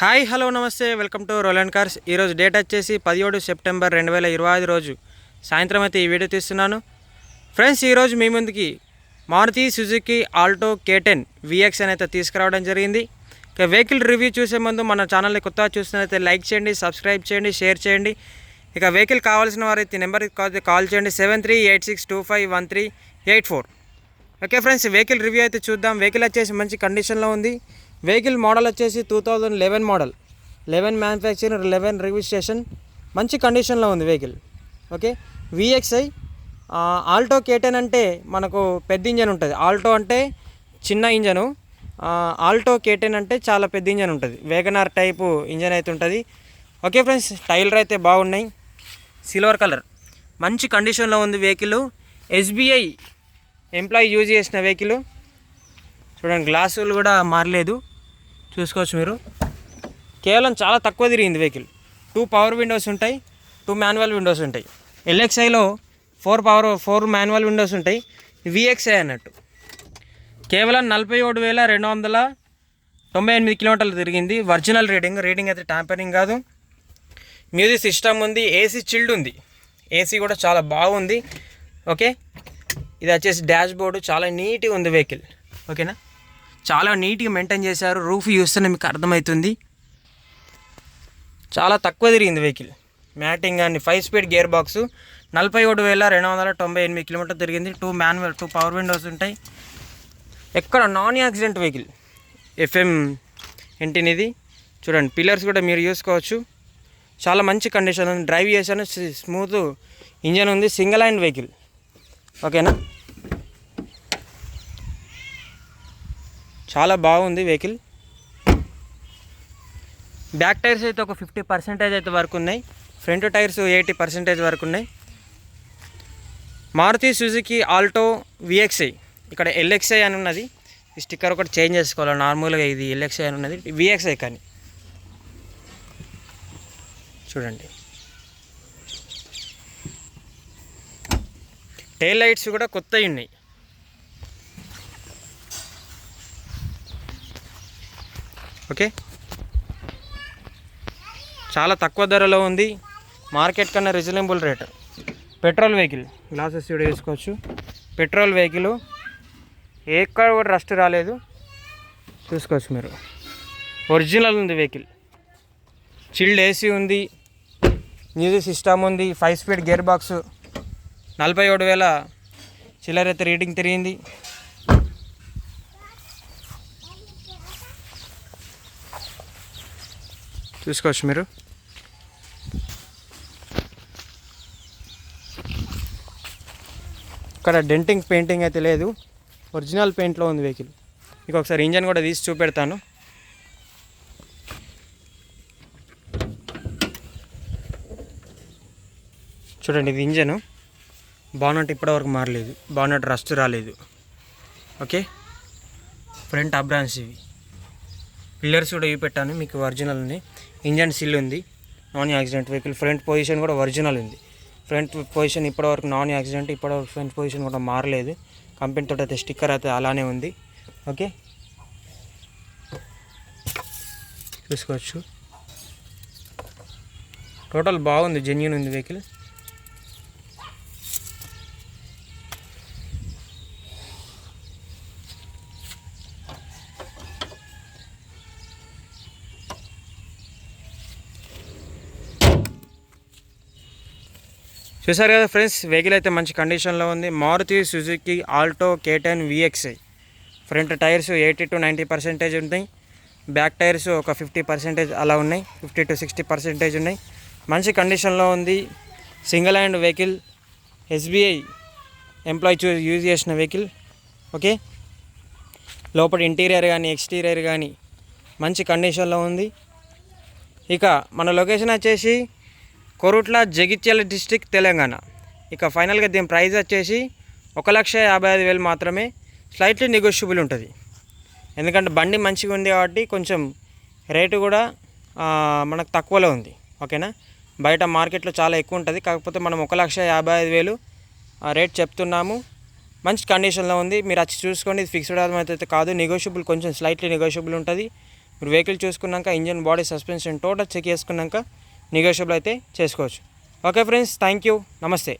Hi hello నమస్తే. Welcome to Rolan cars. ఈరోజు date వచ్చేసి పదిహేడు సెప్టెంబర్ రెండు వేల ఇరవై ఐదు రోజు. సాయంత్రం అయితే ఈ వీడియో తీస్తున్నాను. ఫ్రెండ్స్ ఈరోజు మీ ముందుకి Maruti Suzuki Alto K ten VX అని అయితే తీసుకురావడం జరిగింది. ఇక వెహికల్ రివ్యూ చూసే ముందు మన ఛానల్ని కొత్తగా చూస్తున్నైతే లైక్ చేయండి సబ్స్క్రైబ్ చేయండి షేర్ చేయండి. ఇక వెహికల్ కావాల్సిన వారైతే ఈ నెంబర్కి కాల్ చేయండి. Seven three eight six two five one three eight four. Okay friends vehicle review అయితే చూద్దాం. వెహికల్ వచ్చేసి మంచి కండిషన్లో ఉంది. వెహికల్ మోడల్ వచ్చేసి two thousand eleven model. Eleven manufacturing eleven registration. మంచి కండిషన్లో ఉంది vehicle. Okay? VXI Alto K ten అంటే మనకు పెద్ద ఇంజన్ ఉంటుంది. ఆల్టో అంటే చిన్న ఇంజను. ఆల్టో కేటెన్ అంటే చాలా పెద్ద ఇంజన్ ఉంటుంది. వేగనార్ టైపు ఇంజన్ అయితే ఉంటుంది. Okay friends? టైలర్ అయితే బాగున్నాయి. Silver colour. మంచి కండిషన్లో ఉంది వెహికల్. ఎస్బీఐ ఎంప్లాయీ యూజ్ చేసిన వెహికల్. చూడండి గ్లాసులు కూడా మారలేదు. చూసుకోవచ్చు మీరు. కేవలం చాలా తక్కువ తిరిగింది వెహికల్. టూ పవర్ విండోస్ ఉంటాయి టూ మాన్యువల్ విండోస్ ఉంటాయి. ఎల్ఎక్స్ఐలో four power four manual windows ఉంటాయి. విఎక్స్ఐ అన్నట్టు. కేవలం నలభై ఏడు వేల రెండు వందల తొంభై ఎనిమిది కిలోమీటర్లు తిరిగింది. ఒరిజినల్ రీడింగ్ రీడింగ్ అయితే ట్యాంపరింగ్ కాదు. మ్యూజిక్ సిస్టమ్ ఉంది ఏసీ చిల్డ్ ఉంది. ఏసీ కూడా చాలా బాగుంది. ఓకే ఇది వచ్చేసి డాష్ బోర్డు చాలా నీట్గా ఉంది వెహికల్ ఓకేనా చాలా నీట్గా మెయింటైన్ చేశారు. రూఫ్ చూస్తేనే మీకు అర్థమవుతుంది. చాలా తక్కువ తిరిగింది వెహికల్. మ్యాటింగ్ కానీ ఫైవ్ స్పీడ్ గేర్ బాక్స్. నలభై ఒకటి వేల రెండు వందల తొంభై ఎనిమిది కిలోమీటర్ తిరిగింది. Two manual two power windows ఉంటాయి. ఎక్కడ నాన్ యాక్సిడెంట్ వెహికల్ ఎఫ్ఎం ఇంటిని ఇది చూడండి పిల్లర్స్ కూడా మీరు చూసుకోవచ్చు. చాలా మంచి కండిషన్ ఉంది. డ్రైవ్ చేశాను. స్మూత్ ఇంజన్ ఉంది. సింగిల్ హ్యాండ్ వెహికల్ ఓకేనా చాలా బాగుంది వెహికల్. బ్యాక్ టైర్స్ అయితే ఒక ఫిఫ్టీ పర్సెంటేజ్ అయితే వరకు ఉన్నాయి. ఫ్రంట్ టైర్స్ ఎయిటీ పర్సెంటేజ్ వరకు ఉన్నాయి. మారుతి సుజుకి ఆల్టో విఎక్స్ఐ ఇక్కడ ఎల్ఎక్స్ఐ అని ఉన్నది. ఈ స్టిక్కర్ ఒకటి చేంజ్ చేసుకోవాలి నార్మల్గా ఇది ఎల్ఎక్స్ఐ అని ఉన్నది. విఎక్స్ఐ కానీ. చూడండి. టైల్ లైట్స్ కూడా కొత్తవి ఉన్నాయి. ఓకే? చాలా తక్కువ ధరలో ఉంది. మార్కెట్ కన్నా reasonable rate. Petrol vehicle glasses కూడా వేసుకోవచ్చు. పెట్రోల్ వెహికల్ ఎక్కడ కూడా రస్ట్ రాలేదు. చూసుకోవచ్చు మీరు. ఒరిజినల్ ఉంది వెహికల్. చిల్డ్ ఏసీ ఉంది. మ్యూజిక్ సిస్టమ్ ఉంది. Five speed gear box. నలభై ఏడు వేల చిల్లరైతే రీడింగ్ తిరిగింది. చూసుకోవచ్చు మీరు ఇక్కడ డెంటింగ్ పెయింటింగ్ అయితే లేదు. ఒరిజినల్ పెయింట్లో ఉంది వెహికల్ మీకు ఒకసారి ఇంజన్ కూడా తీసి చూపెడతాను. చూడండి ఇది ఇంజను బానట్ ఇప్పటివరకు మారలేదు. బానట్ రస్ట్ రాలేదు. ఓకే? ఫ్రంట్ అబ్రాన్స్ ఇవి. పిల్లర్స్ కూడా ఇవి పెట్టాను మీకు ఒరిజినల్ ఉంది ఇంజన్ సిల్ ఉంది non accident vehicle front position కూడా ఒరిజినల్ ఉంది. ఫ్రంట్ పొజిషన్ ఇప్పటివరకు నాన్ యాక్సిడెంట్ ఇప్పటివరకు ఫ్రంట్ పొజిషన్ కూడా మారలేదు. కంపెనీ తోటి అయితే స్టిక్కర్ అయితే అలానే ఉంది. ఓకే చూసుకోవచ్చు. టోటల్ బాగుంది జెన్యున్ ఉంది వెహికల్ చూసారు కదా ఫ్రెండ్స్ వెహికల్ అయితే మంచి కండిషన్లో ఉంది. Maruti Suzuki Alto K ten VXI. Front tyres eighty to ninety percentage ఉన్నాయి. బ్యాక్ టైర్స్ ఒక ఫిఫ్టీ పర్సెంటేజ్ అలా ఉన్నాయి. ఫిఫ్టీ టు సిక్స్టీ పర్సెంటేజ్ ఉన్నాయి. మంచి కండిషన్లో ఉంది. Single hand vehicle SBI employee చూ యూజ్ చేసిన వెహికల్. ఓకే? లోపల ఇంటీరియర్ కానీ ఎక్స్టీరియర్ కానీ మంచి కండిషన్లో ఉంది. ఇక మన లొకేషన్ వచ్చేసి కొరుట్ల జగిత్యాల డిస్టిక్ తెలంగాణ. ఇక ఫైనల్గా దీని ప్రైస్ వచ్చేసి ఒక లక్ష యాభై ఐదు వేలు మాత్రమే స్లైట్లీ నెగోషియబుల్ ఉంటుంది. ఎందుకంటే బండి మంచిగా ఉంది కాబట్టి కొంచెం రేటు కూడా మనకు తక్కువలో ఉంది. ఓకేనా? బయట మార్కెట్లో చాలా ఎక్కువ ఉంటుంది. కాకపోతే మనం ఒక లక్ష యాభై ఐదు వేలు ఆ రేట్ చెప్తున్నాము. మంచి కండిషన్లో ఉంది. మీరు వచ్చి చూసుకోండి. ఇది ఫిక్స్డ్ అయితే కాదు. నెగోషియబుల్ కొంచెం స్లైట్లీ నెగోషియబుల్ ఉంటుంది. మీరు vehicle చూసుకున్నాక engine body suspension total check చేసుకున్నాక నెగోషియబుల్ అయితే చేసుకోవచ్చు. ఓకే ఫ్రెండ్స్ థ్యాంక్ యూ నమస్తే